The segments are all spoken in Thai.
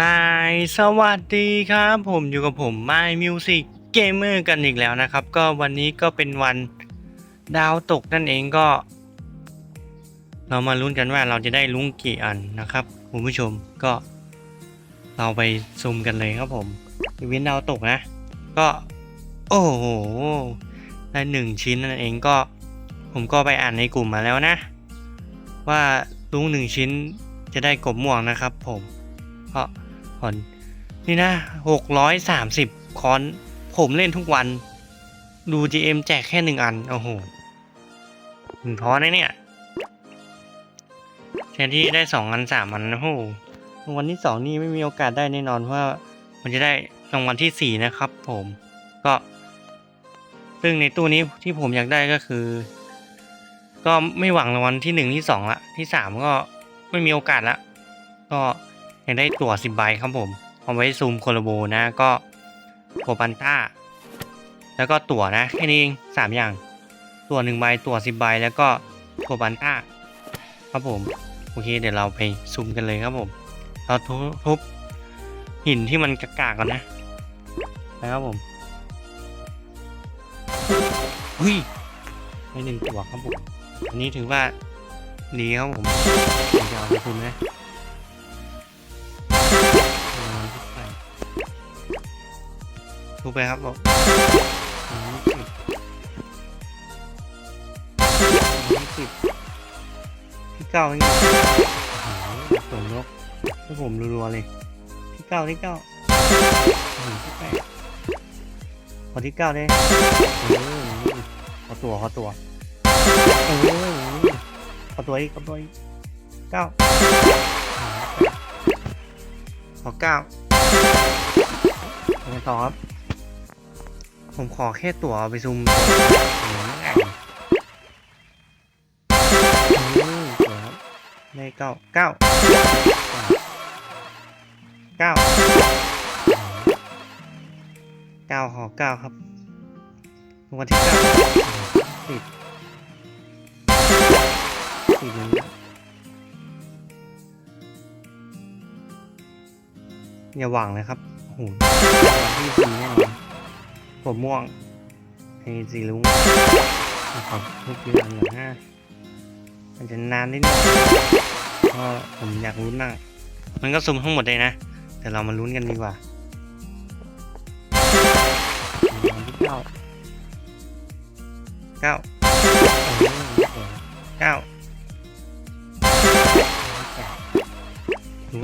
ฮายสวัสดีครับ ผมอยู่กับผม My Music Gamer กันอีกแล้วนะครับ ก็วันนี้ก็เป็นวันดาวตกนั่นเองก็ เรามาลุ้นกันว่าเราจะได้ลุ้งกี่อันนะครับคุณผู้ชมก็ เราไปซูมกันเลยครับผมอีเวนต์ดาวตกนะ ก็ โอ้โหได้หนึ่งชิ้นนั่นเองก็ ผมก็ไปอ่านในกลุ่มมาแล้วนะ ว่าลุงหนึ่งชิ้น จะได้กบม่วงนะครับผมก็ผลนี่นะหกร้อยสามสิบคอน ผมเล่นทุกวัน ดู GM แจกแค่หนึ่งอัน โอ้โหถึงท้อนะเนี่ยแทนที่ได้สองอันสามอันโอ้โหรางวัลที่สองนี่ไม่มีโอกาสได้แน่นอนเพราะว่า มันจะได้รางวัลที่สี่นะครับ ผมก็ ซึ่งในตู้นี้ที่ผมอยากได้ก็คือ ก็ไม่หวังรางวัลที่หนึ่งที่สองละที่สามก็ ไม่มีโอกาสละ ก็ยากได้ตั๋วสิบใบครับผมเอาไว้ซูมโคลโบนะก็ตัวปันต้า แล้วก็ตั๋วนะแค่นี้เองสามอย่าง ตั๋วหนึ่งใบตั๋วสิบใบแล้วก็ตัวปันต้า ครับผมโอเคเดี๋ยวเราไปซูมกันเลยครับผม เราทุบหินที่มันกากๆก่อนนะนะครับผมเฮ้ยได้หนึ่งตัวครับผมอันนี้ถือว่า ดีครับผมจะเอาไปคุณนะเอาทุบไปทุบไปครับผมอันนี้สิบอันนี้สิบที่เก้านี่โอ้โหสวนนกให้ผมรัวๆเลย ที่เก้าที่เก้าอืมที่แปดขอที่เก้าได้เออขอตัวขอตัวเออ ขอตัวอีกขอตัวอีกเก้าขอเก้าไปต่อครับ ผมขอแค่ตั๋วเอาไปซุ่มอืมไม่ได้เออตั๋วครับได้เก้าเก้าเก้าเก้าขอเก้าครับวัลที่เก้าสิบ สีเหลือย่าหวังเลยครับโอ้โหที่สีแน่นอนผมม่วงไอ้สีลุงขอทุกทีหลังหน่อยฮะมันจะนานนิดนึงเพราะผมอยากลุ้นมากมันก็ซุ่มทั้งหมดเลยนะ แต่เรามาลุ้นกันดีกว่าวันที่เก้าเก้าเก้า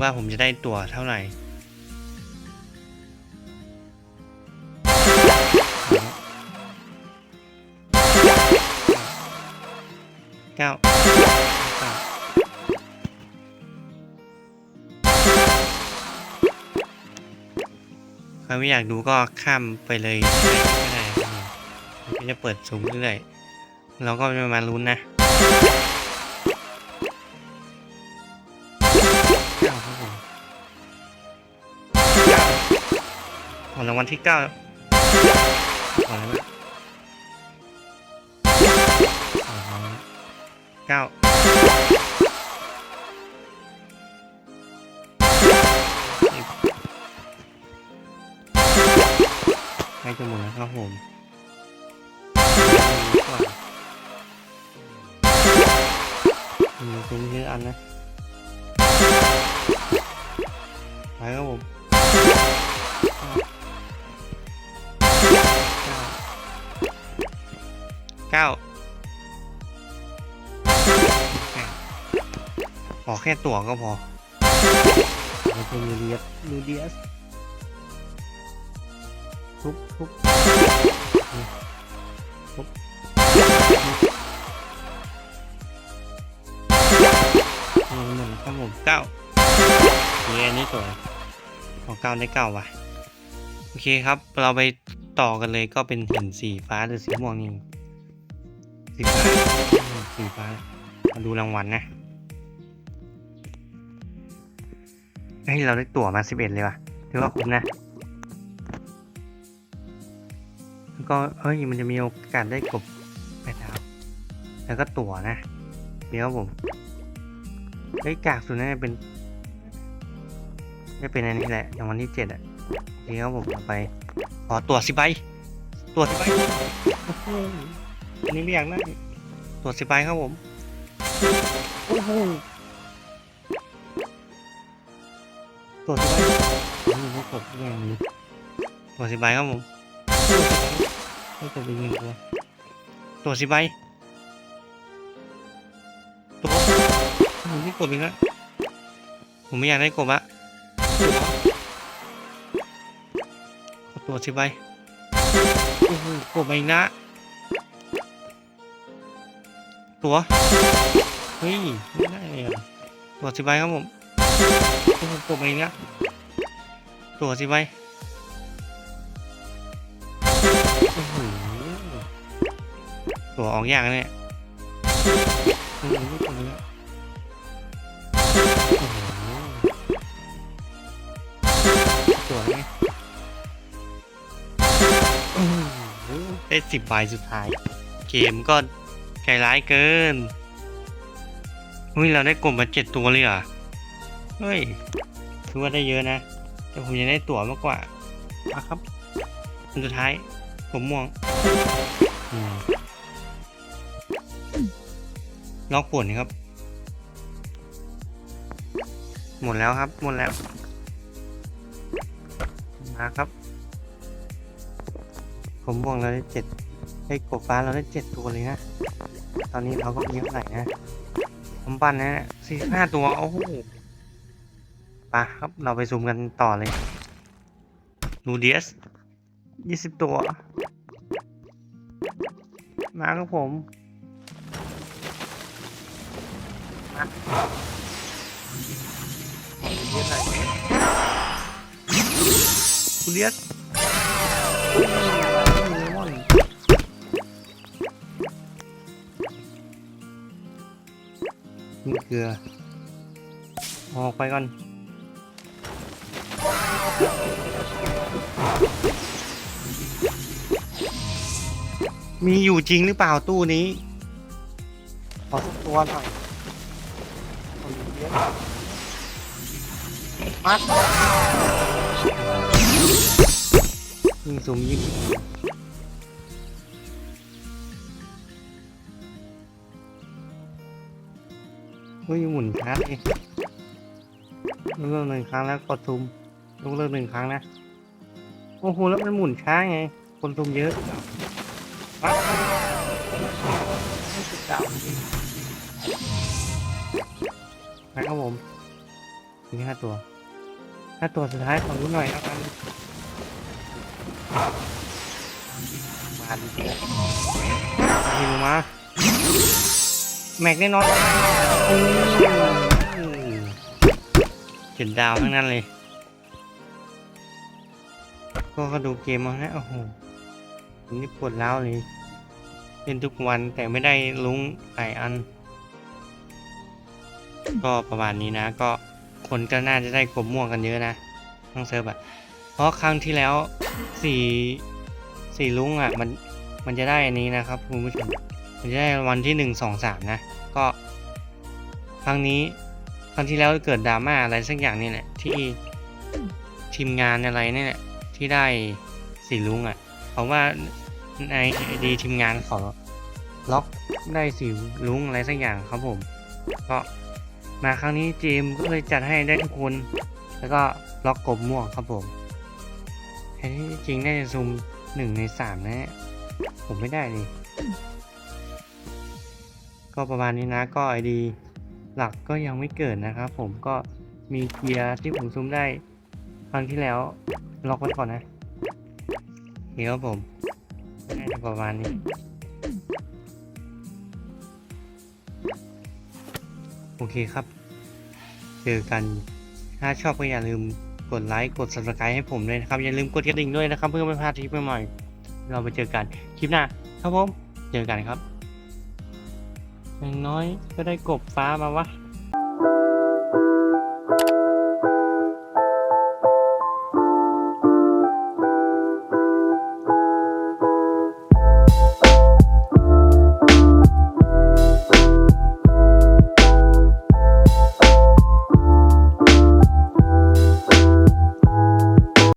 ว่าผมจะได้ตั๋วเท่าไหร่เก้าใครไม่อยากดูก็ข้ามไปเลยก็ได้ครับผมก็จะเปิดสูงเรื่อยเราก็มาลุ้นนะางวัลที่เก้าอะไรเก้าใกล้จะหมดแล้วครับผมมีซุ้มเยอะอันนะ ไปครับผม เก้าขอแค่ตั๋วก็พอเราเป็นลูเดียสลูเดียสทุบทุบทุบนี่เหมือนครับผมเก้าโอเคอันนี้สวยของเก้าได้เก้าว่ะ โอเคครับ เราไปต่อกันเลยก็เป็นหินสีฟ้าหรือสีม่วงนี่ สีฟ้าสีฟ้า มาดูรางวัลนะเฮ้ยเราได้ตั๋วมาสิบเอ็ดเลยว่ะถือว่าคุ้มนะ แล้วก็เฮ้ยมันจะมีโอกาสได้กบแปดดาวแล้วก็ตั๋วนะ เดี๋ยวผมเฮ้ยกากสุดน่าจะเป็นไม่เป็นอันนี้แหละอย่างวันที่เจ็ดอะนี่ครับผมเอาไปขอตรวสิใบตรวสิใบ อันนี้ไม่อยากได้ตรวจสิใบครับผม โอ้โหตรวจสิใบอันนี้ไม่ตรวจอย่างนี้ตรวจสิใบครับผมไม่ตรวจอีกหนึ่งตัวตรวจสิใบตัวผมไม่กดอีกแล้วผมไม่อยากได้กบอะขอตัวจสิไปโอ้โหกดไปอีกนะ ตัว เฮ้ย ไม่ได้เลยอะตัวสิไปครับผมโอ้โหกดไปอีกนะตัวสิไปโอ้โหตัวออกยากนะเนี่ยโอ้โหไม่กดเลยอะโอ้โหตัวไงอื้อหือได้สิบใบสุดท้าย เกมก็ ใจร้ายเกินเฮ้ยเราได้กลมมาเจ็ดตัวเลยเหรอ เฮ้ยถือว่าได้เยอะนะ แต่ผมยังได้ตั๋วมากกว่ามาครับอันสุดท้าย ผมม่วงอืมล็อกผลครับ หมดแล้วครับ หมดแล้ว มาครับ ผมม่วงเราได้เจ็ดไอ้กบฟ้าเราได้เจ็ดตัวเลยนะ ตอนนี้เราก็มีเท่าไหร่นะผมปั้นนะสี่ห้าตัวโอ้โหไปะครับเราไปซูมกันต่อเลยนูเดียสยี่สิบตัว มาครับผมมานูเดียส นี่เกลือ ออกไปก่อนมีอยู่จริงหรือเปล่าตู้นี้ ขอสักตัวหน่อยยู่เยอะมายิงสูงยิง เฮ้ยหมุนช้าเองยกเลิกหนึ่งครั้งแล้วกดซูมยกเลิกหนึ่งครั้งนะ โอ้โห แล้วมันหมุนช้าไง คนซูมเยอะปั๊บไม่สุดดาวจริงนะครับผมมีห้าตัวห้าตัวสุดท้ายขอรู้หน่อยแล้วกันมาดิยิงมา แม็กแน่นอนเจ็ดดาวทั้งนั้นเลย ก็ก็ดูเกมมาฮะโอ้โหนี่ปวดร้าวเลยเล่นทุกวันแต่ไม่ได้ลุ้งหลายอัน ก็ประมาณนี้นะ ก็คนก็น่าจะได้กบม่วงกันเยอะนะทั้งเซิร์ฟอะเพราะครั้งที่แล้วสี่สี่ลุงอะมันมันจะได้อันนี้นะครับคุณผู้ชม มันจะได้วันที่หนึ่งสองสามนะ ก็ครั้งนี้ครั้งที่แล้วเกิดดราม่าอะไรสักอย่างนี่แหละที่ทีมงานอะไรนี่แหละที่ได้สีลุงอะ่ะเพราะว่าในดีทีมงานเขาล็อกได้สีลุงอะไรสักอย่างครับผม ก็มาครั้งนี้เจมก็เลยจัดให้ได้ทุกคน แล้วก็ล็อกกบม่วงครับผมแท้ที่จริงได้ซูมหนึ่งในสามนะ ผมไม่ได้เลย ก็ประมาณนี้นะก็ไอดีหลักก็ยังไม่เกิดนะครับ ผมก็มีเกียร์ที่ผมซูมได้ครั้งที่แล้วล็อกไว้ก่อนนะเดี๋ยวครับผมน่าจะประมาณนี้โอเคครับ เจอกันถ้าชอบก็อย่าลืมกดไลค์กด subscribe ให้ผมด้วยนะครับ อย่าลืมกดกระดิ่งด้วยนะครับ เพื่อไม่พลาดคลิปใหม่ๆเราไปเจอกันคลิปหน้าครับผม เจอกันครับ อย่างน้อยก็ได้กบฟ้ามาวะ